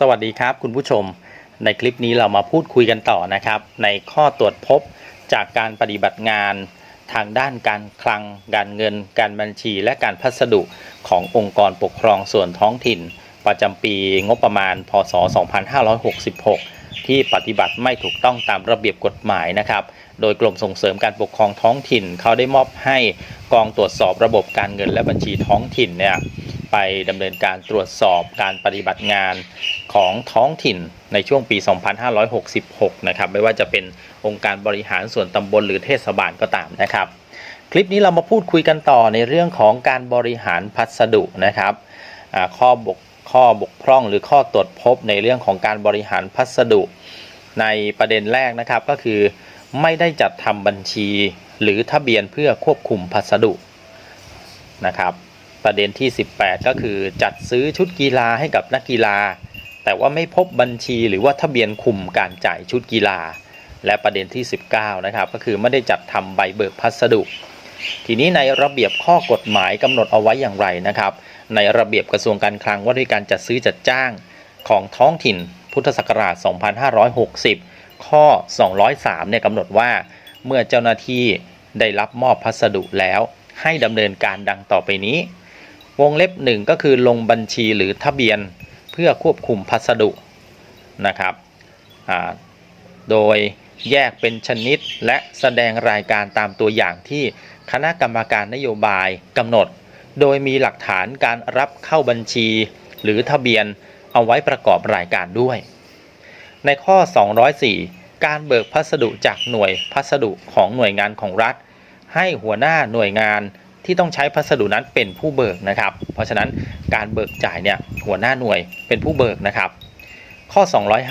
สวัสดีครับคุณผู้ชม ในคลิปนี้เรามาพูดคุยกันต่อนะครับ ในข้อตรวจพบจากการปฏิบัติงาน ทางด้านการคลัง การเงิน การบัญชี และการพัสดุขององค์กรปกครองส่วนท้องถิ่น ประจำปีงบประมาณ พศ 2566 ที่ปฏิบัติไม่ถูกต้องตามระเบียบกฎหมายนะครับ โดยกรมส่งเสริมการปกครองท้องถิ่น เขาได้มอบให้กองตรวจสอบระบบการเงินและบัญชีท้องถิ่นเนี่ย ไปดำเนินการตรวจสอบการปฏิบัติงานของท้องถิ่นในช่วงปี 2566 นะครับ ไม่ว่าจะเป็นองค์การบริหารส่วนตำบลหรือเทศบาลก็ตามนะครับ คลิปนี้เรามาพูดคุยกันต่อในเรื่องของการบริหารพัสดุนะครับข้อบกข้อบกพร่องหรือข้อตรวจพบในเรื่องของการบริหารพัสดุ ในประเด็นแรกนะครับก็คือ ไม่ได้จัดทำบัญชีหรือทะเบียนเพื่อควบคุมพัสดุนะครับ ประเด็นที่ 18 ก็คือจัดซื้อชุดกีฬาให้กับนักกีฬา แต่ว่าไม่พบบัญชีหรือว่าทะเบียนคุมการจ่ายชุดกีฬา และประเด็นที่ 19 นะครับ ก็คือไม่ได้จัดทำใบเบิกพัสดุ ทีนี้ในระเบียบข้อกฎหมายกำหนดเอาไว้อย่างไรนะครับ ในระเบียบกระทรวงการคลังว่าด้วยการจัดซื้อจัดจ้างของท้องถิ่นพุทธศักราช 2560 ข้อ 203 เนี่ยกำหนดว่า เมื่อเจ้าหน้าที่ได้รับมอบพัสดุแล้ว ให้ดำเนินการดังต่อไปนี้ วงเล็บหนึ่งก็คือลงบัญชีหรือทะเบียนเพื่อควบคุมพัสดุนะครับโดยแยกเป็นชนิดและแสดงรายการตามตัวอย่างที่คณะกรรมการนโยบายกำหนด โดยมีหลักฐานการรับเข้าบัญชี หรือทะเบียนเอาไว้ประกอบรายการด้วย ในข้อ 204 การเบิกพัสดุจากหน่วยพัสดุของหน่วยงานของรัฐ ให้หัวหน้าหน่วยงาน ที่ต้องใช้พัสดุนั้นเป็นผู้เบิกนะครับ เพราะฉะนั้นการเบิกจ่ายเนี่ยหัวหน้าหน่วยเป็นผู้เบิกนะครับ ข้อ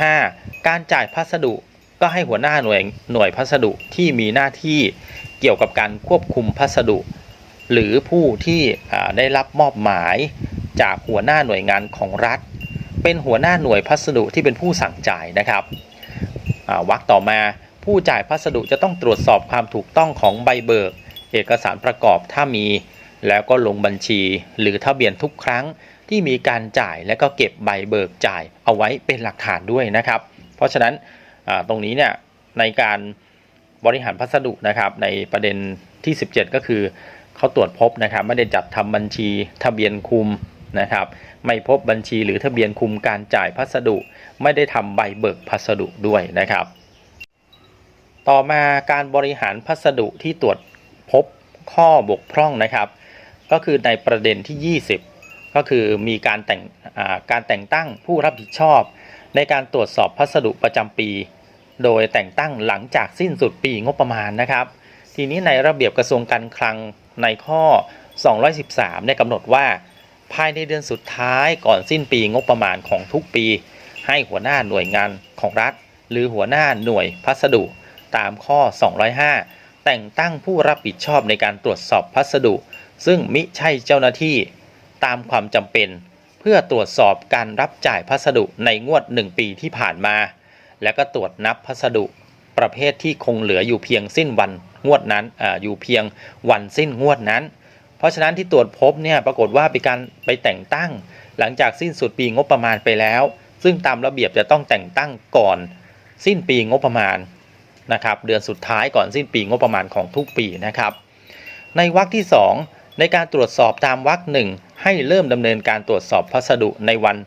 205 การจ่ายพัสดุก็ให้หัวหน้าหน่วยหน่วยพัสดุที่มีหน้าที่เกี่ยวกับการควบคุมพัสดุ หรือผู้ที่ได้รับมอบหมายจากหัวหน้าหน่วยงานของรัฐ เป็นหัวหน้าหน่วยพัสดุที่เป็นผู้สั่งจ่ายนะครับวรรคต่อมาผู้จ่ายพัสดุจะต้องตรวจสอบความถูกต้องของใบเบิก เอกสารประกอบถ้ามี แล้วก็ลงบัญชีหรือทะเบียนทุกครั้งที่มีการจ่ายและก็เก็บใบเบิกจ่ายเอาไว้เป็นหลักฐานด้วยนะครับ เพราะฉะนั้นตรงนี้เนี่ยในการบริหารพัสดุนะครับในประเด็นที่ 17 ก็คือเขาตรวจพบนะครับไม่ได้จัดทำบัญชีทะเบียนคุมนะครับไม่พบบัญชีหรือทะเบียนคุมการจ่ายพัสดุ ไม่ได้ทำใบเบิกพัสดุด้วยนะครับ ต่อมาการบริหารพัสดุที่ตรวจพ พบข้อบกพร่องนะครับ ก็คือในประเด็นที่ 20 ก็คือมีการแต่งการแต่งตั้งผู้รับผิดชอบ ในการตรวจสอบพัสดุประจำปี โดยแต่งตั้งหลังจากสิ้นสุดปีงบประมาณนะครับ ทีนี้ในระเบียบกระทรวงการคลังในข้อ 213เนี่ยกำหนดว่า ภายในเดือนสุดท้ายก่อนสิ้นปีงบประมาณของทุกปี ให้หัวหน้าหน่วยงานของรัฐ หรือหัวหน้าหน่วยพัสดุตามข้อ 205 แต่งตั้งผู้รับผิดชอบในการตรวจสอบพัสดุ ซึ่งมิใช่เจ้าหน้าที่ ตามความจำเป็น เพื่อตรวจสอบการรับจ่ายพัสดุในงวด 1 ปีที่ผ่านมา แล้วก็ตรวจนับพัสดุ ประเภทที่คงเหลืออยู่เพียงสิ้นวันงวดนั้นออยู่เพียงวันสิ้นงวดนั้น เพราะฉะนั้นที่ตรวจพบเนี่ยปรากฏว่าเป็นการไปแต่งตั้ง หลังจากสิ้นสุดปีงบประมาณไปแล้ว ซึ่งตามระเบียบจะต้องแต่งตั้งก่อน สิ้นปีงบประมาณ นะครับเดือนสุดท้ายก่อนสิ้นปีงบประมาณของทุกปีนะครับ ในวรรคที่ 2 ในการตรวจสอบตามวรรคหนึ่งให้เริ่มดำเนินการตรวจสอบพัสดุในวัน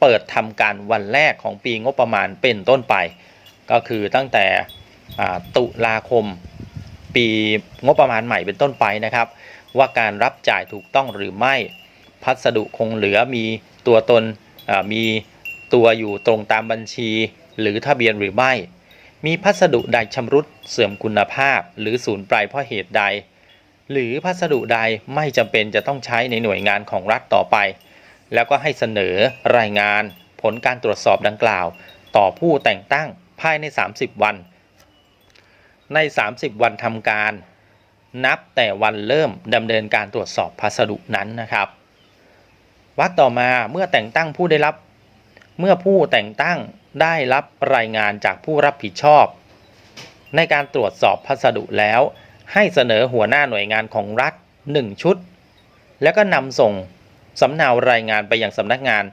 เปิดทำการวันแรกของปีงบประมาณเป็นต้นไป ก็คือตั้งแต่ตุลาคมปีงบประมาณใหม่เป็นต้นไปนะครับ ว่าการรับจ่ายถูกต้องหรือไม่พัสดุคงเหลือมีตัวตนมีตัวอยู่ตรงตามบัญชี หรือทะเบียนหรือไม่ มีพัสดุใดชำรุดเสื่อมคุณภาพ หรือสูญไปเพราะเหตุใด หรือพัสดุใดไม่จำเป็นจะต้องใช้ในหน่วยงานของรัฐต่อไป แล้วก็ให้เสนอรายงาน ผลการตรวจสอบดังกล่าว ต่อผู้แต่งตั้งภายใน 30 วัน ใน 30 วันทำการ นับแต่วันเริ่มดำเนินการตรวจสอบพัสดุนั้นนะครับวรรคต่อมาเมื่อแต่งตั้งผู้ได้รับ เมื่อผู้แต่งตั้งได้รับรายงานจากผู้รับผิดชอบ ในการตรวจสอบพัสดุแล้ว ให้เสนอหัวหน้าหน่วยงานของรัฐ 1 ชุด แล้วก็นำส่งสำเนารายงานไปยังสำนักงาน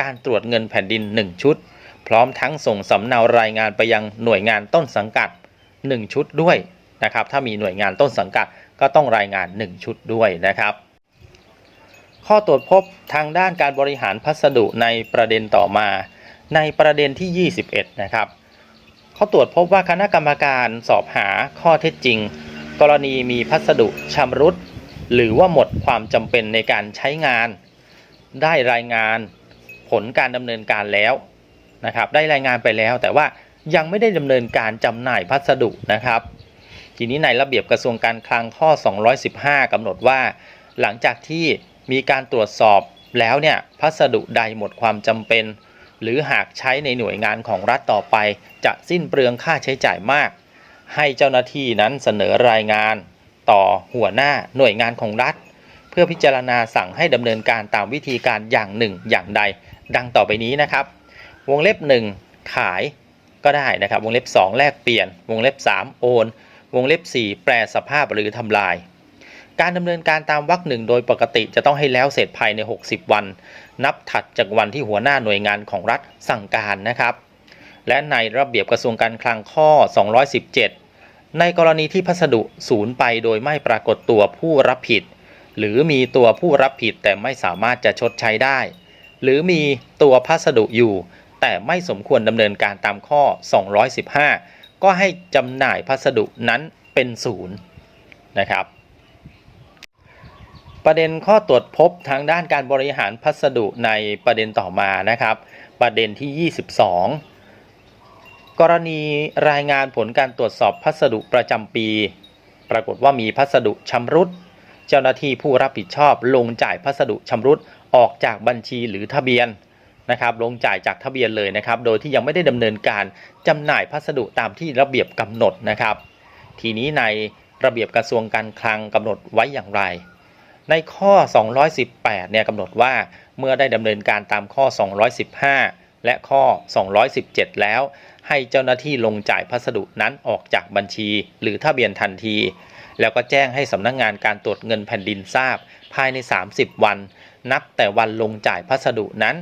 การตรวจเงินแผ่นดิน 1 ชุด พร้อมทั้งส่งสำเนารายงานไปยังหน่วยงานต้นสังกัด 1 ชุดด้วยนะครับถ้ามีหน่วยงานต้นสังกัดก็ต้องรายงาน 1 ชุดด้วยนะครับ ข้อตรวจพบทางด้านการบริหารพัสดุในประเด็นต่อมา ในประเด็นที่ 21 นะครับเขาตรวจพบว่าคณะกรรมการสอบหาข้อเท็จจริง กรณีมีพัสดุชำรุด หรือว่าหมดความจำเป็นในการใช้งาน ได้รายงานผลการดำเนินการแล้วนะครับ ได้รายงานไปแล้วแต่ว่ายังไม่ได้ดำเนินการจำหน่ายพัสดุนะครับ ทีนี้ในระเบียบกระทรวงการคลังข้อ 215กำหนดว่า หลังจากที่ มีการตรวจสอบแล้วเนี่ยพัสดุใดหมดความจำเป็น หรือหากใช้ในหน่วยงานของรัฐต่อไป จะสิ้นเปลืองค่าใช้จ่ายมาก ให้เจ้าหน้าที่นั้นเสนอรายงานต่อหัวหน้าหน่วยงานของรัฐ เพื่อพิจารณาสั่งให้ดำเนินการตามวิธีการอย่างหนึ่งอย่างใด ดังต่อไปนี้นะครับ วงเล็บ 1 ขายก็ได้นะครับ วงเล็บ 2 แลกเปลี่ยน วงเล็บ 3 โอน วงเล็บ 4 แปรสภาพหรือทำลาย การดำเนินการตามวรรคหนึ่งโดยปกติจะต้องให้แล้วเสร็จภายใน 60 วัน นับถัดจากวันที่หัวหน้าหน่วยงานของรัฐสั่งการนะครับ และในระเบียบกระทรวงการคลังข้อ 217 ในกรณีที่พัสดุสูญไปโดยไม่ปรากฏตัวผู้รับผิด หรือมีตัวผู้รับผิดแต่ไม่สามารถจะชดใช้ได้ หรือมีตัวพัสดุอยู่ แต่ไม่สมควรดำเนินการตามข้อ 215 ก็ให้จำหน่ายพัสดุนั้นเป็นศูนย์นะครับ ประเด็นข้อตรวจพบทางด้านการบริหารพัสดุในประเด็นต่อมานะครับ ประเด็นที่ 22 กรณีรายงานผลการตรวจสอบพัสดุประจำปี ปรากฏว่ามีพัสดุชำรุด เจ้าหน้าที่ผู้รับผิดชอบลงจ่ายพัสดุชำรุดออกจากบัญชีหรือทะเบียนนะครับลงจ่ายจากทะเบียนเลยนะครับ โดยที่ยังไม่ได้ดำเนินการจำหน่ายพัสดุตามที่ระเบียบกำหนดนะครับ ทีนี้ในระเบียบกระทรวงการคลังกำหนดไว้อย่างไร ในข้อ 218 เนี่ยกำหนดว่าเมื่อได้ดำเนินการตามข้อ 215 และข้อ 217 แล้ว ให้เจ้าหน้าที่ลงจ่ายพัสดุนั้นออกจากบัญชี หรือทะเบียนทันที แล้วก็แจ้งให้สำนักงงานการตรวจเงินแผ่นดินทราบ ภายใน 30 วัน นับแต่วันลงจ่ายพัสดุนั้น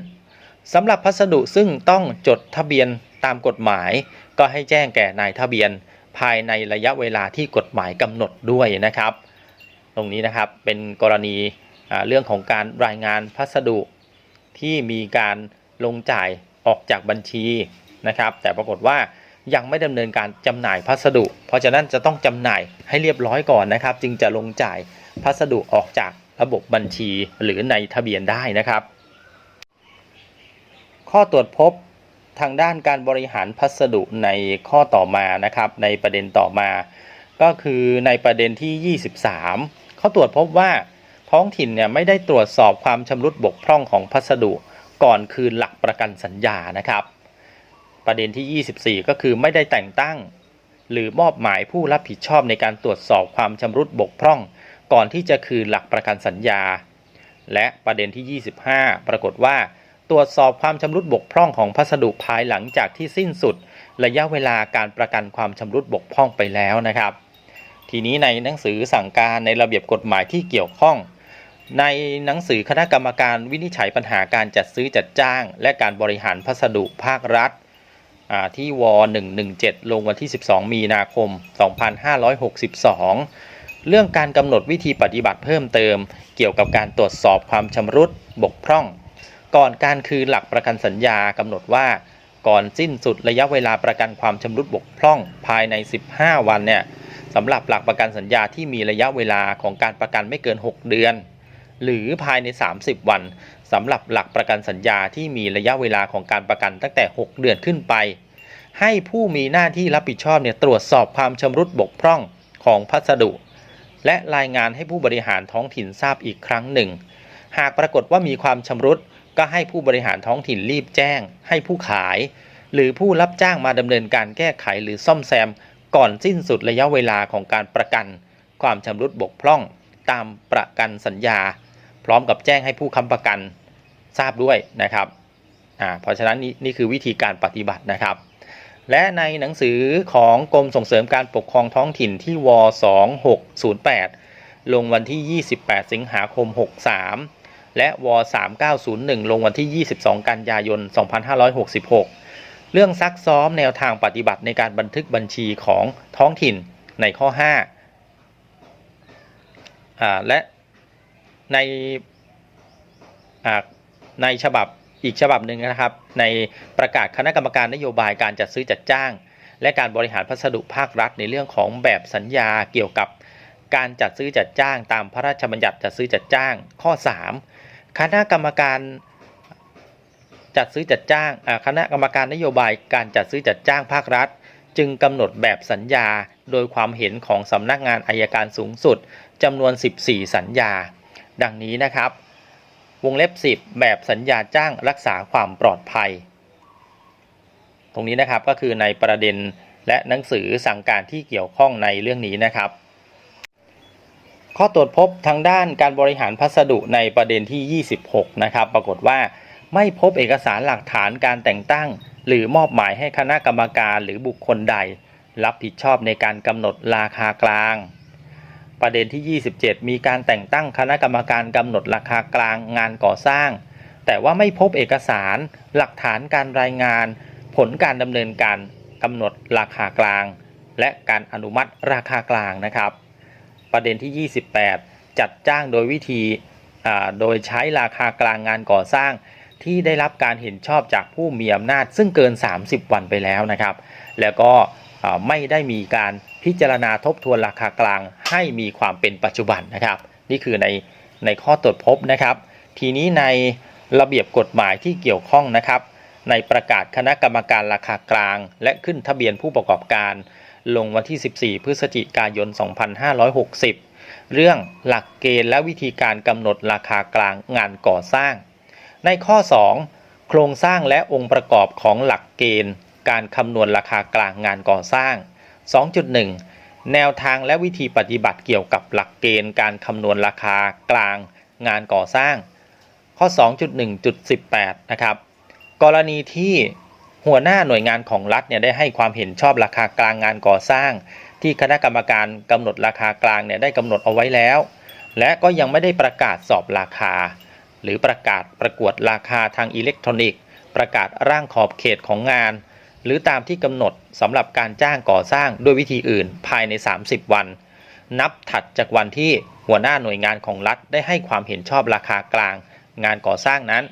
สำหรับพัสดุซึ่งต้องจดทะเบียนตามกฎหมาย ก็ให้แจ้งแก่นายทะเบียน ภายในระยะเวลาที่กฎหมายกำหนดด้วยนะครับ ตรงนี้นะครับเป็นกรณีเรื่องของการรายงานพัสดุที่มีการลงจ่ายออกจากบัญชีนะครับ แต่ปรากฏว่ายังไม่ดำเนินการจำหน่ายพัสดุ เพราะฉะนั้นจะต้องจำหน่ายให้เรียบร้อยก่อนนะครับ จึงจะลงจ่ายพัสดุออกจากระบบบัญชีหรือในทะเบียนได้นะครับ ข้อตรวจพบทางด้านการบริหารพัสดุในข้อต่อมานะครับ ในประเด็นต่อมา ก็คือในประเด็นที่ 23 เขาตรวจพบว่าท้องถิ่นเนี่ยไม่ได้ตรวจสอบความชำรุดบกพร่องของพัสดุก่อนคืนหลักประกันสัญญานะครับ ประเด็นที่ 24 ก็คือไม่ได้แต่งตั้ง หรือมอบหมายผู้รับผิดชอบในการตรวจสอบความชำรุดบกพร่อง ก่อนที่จะคืนหลักประกันสัญญา และประเด็นที่ 25 ปรากฏว่า ตรวจสอบความชำรุดบกพร่องของพัสดุภายหลังจากที่สิ้นสุด ระยะเวลาการประกันความชำรุดบกพร่องไปแล้วนะครับ ทีนี้ในหนังสือสั่งการในระเบียบกฎหมายที่เกี่ยวข้อง ในหนังสือคณะกรรมการวินิจฉัยปัญหาการจัดซื้อจัดจ้าง และการบริหารพัสดุภาครัฐอ่าที่ว 117 ลงวันที่ 12 มีนาคม 2562 เรื่องการกำหนดวิธีปฏิบัติเพิ่มเติม เกี่ยวกับการตรวจสอบความชำรุดบกพร่อง ก่อนการคืนหลักประกันสัญญากำหนดว่าก่อนสิ้นสุดระยะเวลาประกันความชำรุดบกพร่อง ภายใน 15 วันเนี่ย สำหรับหลักประกันสัญญาที่มีระยะเวลาของการประกันไม่เกิน 6 เดือน หรือภายใน 30 วันสำหรับหลักประกันสัญญาที่มีระยะเวลาของการประกันตั้งแต่ 6 เดือนขึ้นไป ให้ผู้มีหน้าที่รับผิดชอบเนี่ยตรวจสอบความชำรุดบกพร่องของพัสดุ และรายงานให้ผู้บริหารท้องถิ่นทราบอีกครั้งหนึ่ง หากปรากฏว่ามีความชำรุดก็ให้ผู้บริหารท้องถิ่นรีบแจ้ง ให้ผู้ขาย หรือผู้รับจ้างมาดำเนินการแก้ไขหรือซ่อมแซม ก่อนสิ้นสุดระยะเวลาของการประกัน ความชำรุดบกพร่องตามประกันสัญญา พร้อมกับแจ้งให้ผู้ค้ำประกันทราบด้วยนะครับอ่าเพราะฉะนั้นนี่นี่คือวิธีการปฏิบัตินะครับ และในหนังสือของกรมส่งเสริมการปกครองท้องถิ่นที่ว2608 ลงวันที่ 28 สิงหาคม 63 และว3901 ลงวันที่ 22 กันยายน 2566 เรื่องซักซ้อมแนวทางปฏิบัติในการบันทึกบัญชีของท้องถิ่นในข้อ5อ่าและในอ่าในฉบับอีกฉบับหนึ่งนะครับ ในประกาศคณะกรรมการนโยบายการจัดซื้อจัดจ้าง และการบริหารพัสดุภาครัฐในเรื่องของแบบสัญญาเกี่ยวกับการจัดซื้อจัดจ้าง ตามพระราชบัญญัติจัดซื้อจัดจ้างข้อ 3 คณะกรรมการ จัดซื้อจัดจ้างคณะกรรมการนโยบายการจัดซื้อจัดจ้างภาครัฐ จึงกำหนดแบบสัญญาโดยความเห็นของสำนักงานอายการสูงสุดจำนวน 14 สัญญา ดังนี้นะครับ วงเล็บ 10 แบบสัญญาจ้างรักษาความปลอดภัย ตรงนี้นะครับก็คือในประเด็นและหนังสือสั่งการที่เกี่ยวข้องในเรื่องนี้นะครับ ข้อตรวจพบทางด้านการบริหารพัสดุในประเด็นที่ 26 นะครับ ปรากฏว่า ไม่พบเอกสารหลักฐานการแต่งตั้ง หรือมอบหมายให้คณะกรรมการหรือบุคคลใด รับผิดชอบในการกำหนดราคากลาง ประเด็นที่ 27 มีการแต่งตั้งคณะกรรมการกำหนดราคากลางงานก่อสร้าง แต่ว่าไม่พบเอกสาร หลักฐานการรายงาน ผลการดำเนินการกำหนดราคากลาง และการอนุมัติราคากลางนะครับ ประเด็นที่ 28 จัดจ้างโดยวิธีโดยใช้ราคากลางงานก่อสร้าง ที่ได้รับการเห็นชอบจากผู้มีอำนาจ ซึ่งเกิน 30 วันไปแล้วนะครับ แล้วก็ไม่ได้มีการพิจารณาทบทวนราคากลางให้มีความเป็นปัจจุบันนะครับ นี่คือในในข้อตรวจพบนะครับ ทีนี้ในระเบียบกฎหมายที่เกี่ยวข้องนะครับ ในประกาศคณะกรรมการราคากลาง และขึ้นทะเบียนผู้ประกอบการ ลงวันที่ 14 พฤศจิกายน 2560 เรื่องหลักเกณฑ์และวิธีการกำหนดราคากลางงานก่อสร้าง ในข้อ 2 โครงสร้างและองค์ประกอบของหลักเกณฑ์ การคำนวณราคากลางงานก่อสร้าง 2.1 แนวทางและวิธีปฏิบัติเกี่ยวกับหลักเกณฑ์การคำนวณราคากลางงานก่อสร้าง ข้อ 2.1.18 นะครับ กรณีที่หัวหน้าหน่วยงานของรัฐเนี่ยได้ให้ความเห็นชอบราคากลางงานก่อสร้าง ที่คณะกรรมการกำหนดราคากลางเนี่ยได้กำหนดเอาไว้แล้ว และก็ยังไม่ได้ประกาศสอบราคา หรือประกาศประกวดราคาทางอิเล็กทรอนิกส์ ประกาศร่างขอบเขตของงาน หรือตามที่กำหนดสำหรับการจ้างก่อสร้างด้วยวิธีอื่นภายใน 30 วัน นับถัดจากวันที่หัวหน้าหน่วยงานของรัฐได้ให้ความเห็นชอบราคากลาง งานก่อสร้างนั้น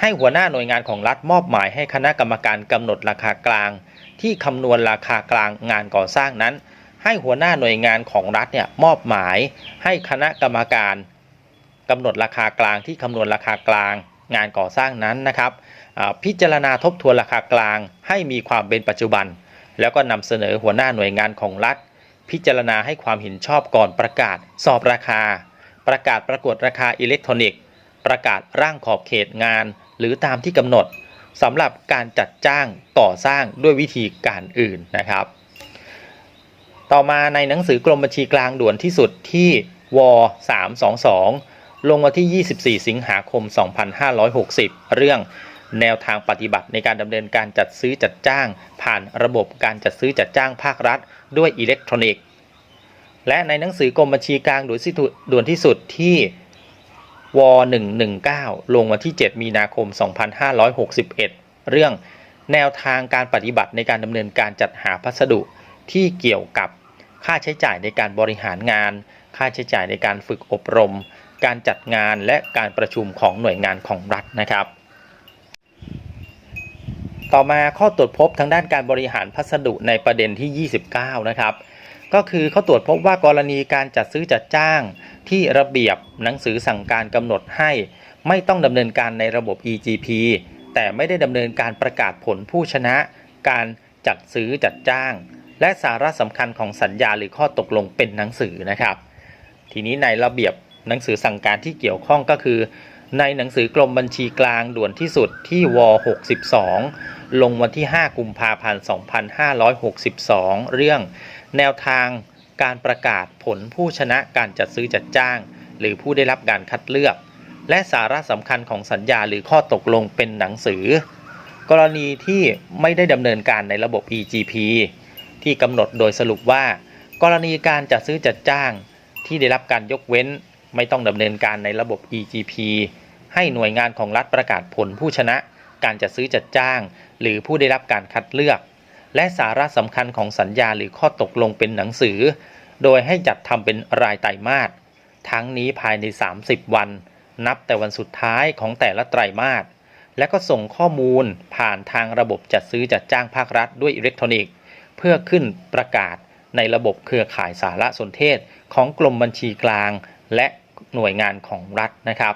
ให้หัวหน้าหน่วยงานของรัฐมอบหมายให้คณะกรรมการกำหนดราคากลาง ที่คำนวณราคากลางงานก่อสร้างนั้น ให้หัวหน้าหน่วยงานของรัฐเนี่ยมอบหมาย ให้คณะกรรมการ กำหนดราคากลางที่คำนวณราคากลางงานก่อสร้างนั้นนะครับพิจารณาทบทวนราคากลางให้มีความเป็นปัจจุบัน แล้วก็นำเสนอหัวหน้าหน่วยงานของรัฐ พิจารณาให้ความเห็นชอบก่อนประกาศ สอบราคา ประกาศประกวดราคาอิเล็กทรอนิกส์ ประกาศร่างขอบเขตงาน หรือตามที่กำหนดสำหรับการจัดจ้างก่อสร้างด้วยวิธีการอื่นนะครับ ต่อมาในหนังสือกรมบัญชีกลางด่วนที่สุดที่ว322 ลงวันที่ 24 สิงหาคม 2560 เรื่องแนวทางปฏิบัติในการดำเนินการจัดซื้อจัดจ้าง ผ่านระบบการจัดซื้อจัดจ้างภาครัฐ ด้วยอิเล็กทรอนิกส์ และในหนังสือกรมบัญชีกลางด่วนที่สุดด่วนที่สุดที่ว119 ลงวันที่ 7 มีนาคม 2561 เรื่องแนวทางการปฏิบัติในการดำเนินการจัดหาพัสดุที่เกี่ยวกับค่าใช้จ่ายในการบริหารงาน ค่าใช้จ่ายในการฝึกอบรม การจัดงานและการประชุมของหน่วยงานของรัฐนะครับ ต่อมาข้อตรวจพบทางด้านการบริหารพัสดุในประเด็นที่ 29 นะครับ ก็คือเขาตรวจพบว่ากรณีการจัดซื้อจัดจ้างที่ระเบียบหนังสือสั่งการกำหนดให้ ไม่ต้องดำเนินการในระบบ EGP แต่ไม่ได้ดำเนินการประกาศผลผู้ชนะ การจัดซื้อจัดจ้าง และสาระสำคัญของสัญญาหรือข้อตกลงเป็นหนังสือนะครับ ทีนี้ในระเบียบ หนังสือสั่งการที่เกี่ยวข้องก็คือ ในหนังสือกรมบัญชีกลางด่วนที่สุดที่ว62 ลงวันที่ 5 กุมภาพันธ์ 2562 เรื่องแนวทางการประกาศผลผู้ชนะการจัดซื้อจัดจ้าง หรือผู้ได้รับการคัดเลือก และสาระสำคัญของสัญญาหรือข้อตกลงเป็นหนังสือ กรณีที่ไม่ได้ดำเนินการในระบบ EGP ที่กำหนดโดยสรุปว่า กรณีการจัดซื้อจัดจ้าง ที่ได้รับการยกเว้น ไม่ต้องดำเนินการในระบบ EGP ให้หน่วยงานของรัฐประกาศผลผู้ชนะ การจัดซื้อจัดจ้าง หรือผู้ได้รับการคัดเลือก และสาระสำคัญของสัญญาหรือข้อตกลงเป็นหนังสือ โดยให้จัดทำเป็นรายไตรมาสทั้งนี้ภายใน 30 วัน นับแต่วันสุดท้ายของแต่ละไตรมาสและก็ส่งข้อมูลผ่านทางระบบจัดซื้อจัดจ้างภาครัฐด้วยอิเล็กทรอนิกส์ เพื่อขึ้นประกาศในระบบเครือข่ายสารสนเทศของกรมบัญชีกลาง และ หน่วยงานของรัฐนะครับ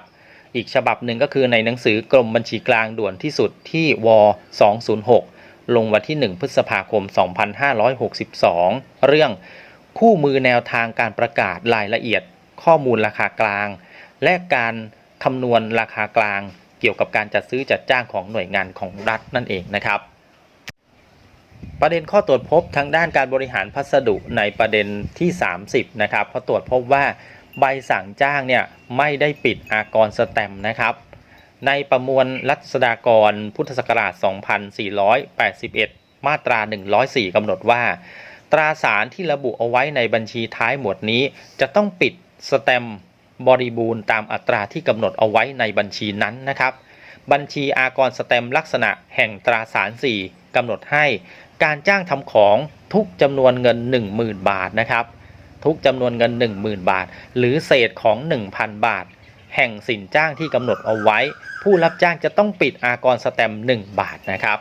อีกฉบับหนึ่งก็คือในหนังสือกรมบัญชีกลางด่วนที่สุดที่ว206 ลงวันที่ 1 พฤษภาคม 2562 เรื่องคู่มือแนวทางการประกาศรายละเอียดข้อมูลราคากลาง และการคำนวณราคากลาง เกี่ยวกับการจัดซื้อจัดจ้างของหน่วยงานของรัฐนั่นเองนะครับ ประเด็นข้อตรวจพบทางด้านการบริหารพัสดุในประเด็นที่ 30 นะครับเพราะตรวจพบว่า ใบสั่งจ้างเนี่ยไม่ได้ปิดอากรสแตมนะครับ ในประมวลรัษฎากรพุทธศักราช 2481 มาตรา 104กำหนดว่า ตราสารที่ระบุเอาไว้ในบัญชีท้ายหมวดนี้ จะต้องปิดสแตมบริบูรณ์ตามอัตราที่กำหนดเอาไว้ในบัญชีนั้นนะครับ บัญชีอากรสแตมลักษณะแห่งตราสาร 4กำหนดให้การจ้างทำของทุกจำนวนเงิน 10,000 บาทนะครับ ทุกจำนวนเงิน 10,000 บาท หรือเศษของ 1,000 บาท แห่งสินจ้างที่กำหนดเอาไว้ ผู้รับจ้างจะต้องปิดอากรสแตมป์1บาทนะครับ